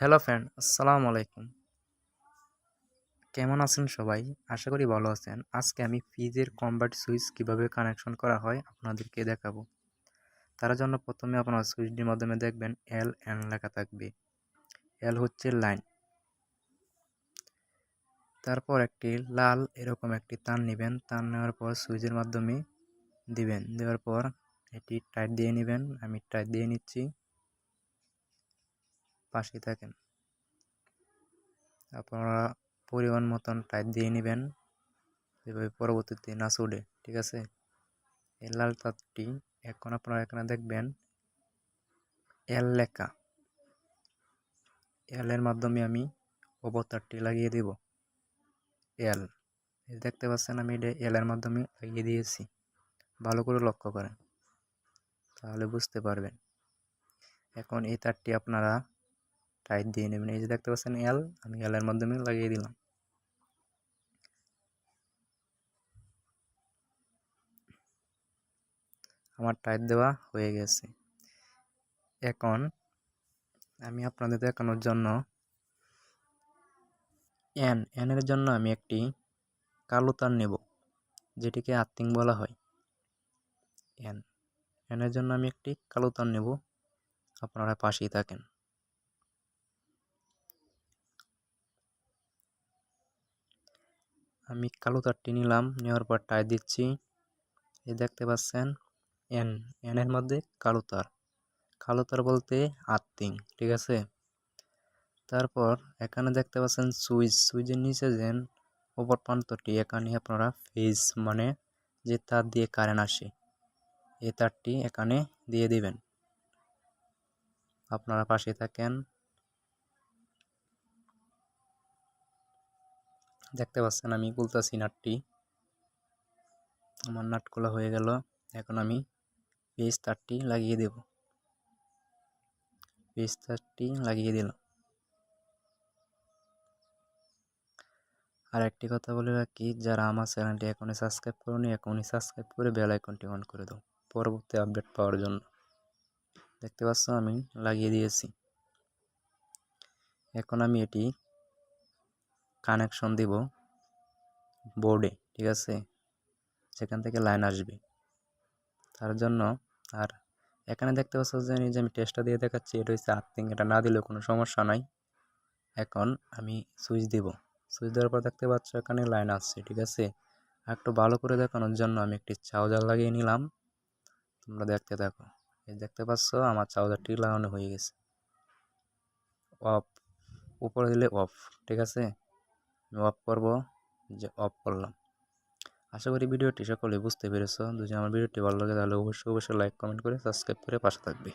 Hello friend, আসসালামু আলাইকুম। কেমন আছেন সবাই? আশা করি ভালো আছেন। আজকে আমি ফ্রিজের কম্বার্ট সুইচ কীভাবে কানেকশন করা হয় আপনাদেরকে দেখাবো। তার জন্য প্রথমে আপনারা সুইচটির মাধ্যমে দেখবেন এল এন লেখা থাকবে। এল হচ্ছে লাইন তারপর একটি লাল এরকম একটি তার নেবেন। তার নেওয়ার পর সুইচের মাধ্যমে দিবেন। দেওয়ার পর এটি টাইট দিয়ে নেবেন। আমি টাইট দিয়ে নিচ্ছি। পাশে থাকেন। আপনারা পরিমাণ মতন টাইট দিয়ে নেবেন। এভাবে পরবর্তীতে না চলে, ঠিক আছে? এই লাল তারটি এখন আপনারা এখানে দেখবেন এল লেখা। এল এর মাধ্যমে আমি অবতারটি লাগিয়ে দেব। এল দেখতে পাচ্ছেন, আমি এটা এল এর মাধ্যমে লাগিয়ে দিয়েছি। ভালো করে লক্ষ্য করেন, তাহলে বুঝতে পারবেন। এখন এই তারটি আপনারা টাইট দিয়ে নেবেন এই যে দেখতে পাচ্ছেন এল আমি এল এর মাধ্যমে লাগিয়ে দিলাম আমার টাইট দেওয়া হয়ে গেছে এখন আমি আপনাদের দেখানোর জন্য এন এনের জন্য আমি একটি কালো তার নেব যেটিকে আর্থিং বলা হয় এন এনের জন্য আমি একটি কালো তার নেব আপনারা পাশেই থাকেন আমি কালো তারটি নিলাম, নেওয়ার পর টাই দিচ্ছি। এই দেখতে পাচ্ছেন, এন এনের মধ্যে কালো তার। কালো তার বলতে আর্থিং ঠিক আছে? তারপর এখানে দেখতে পাচ্ছেন সুইচ। সুইচের নিচে যেন ওপর প্রান্তটি, এখানে আপনারা ফেজ মানে যে তার দিয়ে কারেন্ট আসে, এই তারটি এখানে দিয়ে দিবেন। আপনারা পাশে থাকেন। দেখতে পাচ্ছেন আমি খুলতেছি নাটটি। আমার নাট খোলা হয়ে গেল, এখন আমি পেজ তারটি লাগিয়ে দেব। পেজ তারটি লাগিয়ে দিলাম। আর একটি কথা বলে রাখি, যারা আমার চ্যানেলটি এখনই সাবস্ক্রাইব করুনি, এখনই সাবস্ক্রাইব করে বেল আইকনটি অন করে দাও, পরবর্তী আপডেট পাওয়ার জন্য। দেখতে পাচ্ছ আমি লাগিয়ে দিয়েছি। এখন আমি এটি কানেকশন দিব বোর্ডে ঠিক আছে? সেখান থেকে লাইন আসবে। তার জন্য আর এখানে দেখতে পাচ্ছ যে যে আমি টেস্টটা দিয়ে দেখাচ্ছি, এটা হচ্ছে আর্থিং এটা না দিলেও কোনো সমস্যা নাই। এখন আমি সুইচ দিব। সুইচ দেওয়ার পর দেখতে পাচ্ছ এখানে লাইন আসছে, ঠিক আছে? একটু ভালো করে দেখানোর জন্য আমি একটি চার্জার লাগিয়ে নিলাম। তোমরা দেখতে থাকো। এই দেখতে পাচ্ছ আমার চার্জারটি লাগানো হয়ে গেছে। অফ উপরে দিলে অফ ঠিক আছে? অফ করব যে অফ করলাম। আশা করি ভিডিওটি সকলে বুঝতে পেরেছ। যদি আমার ভিডিওটি ভালো লাগে তাহলে অবশ্যই অবশ্যই লাইক কমেন্ট করে সাবস্ক্রাইব করে পাশে থাকবে।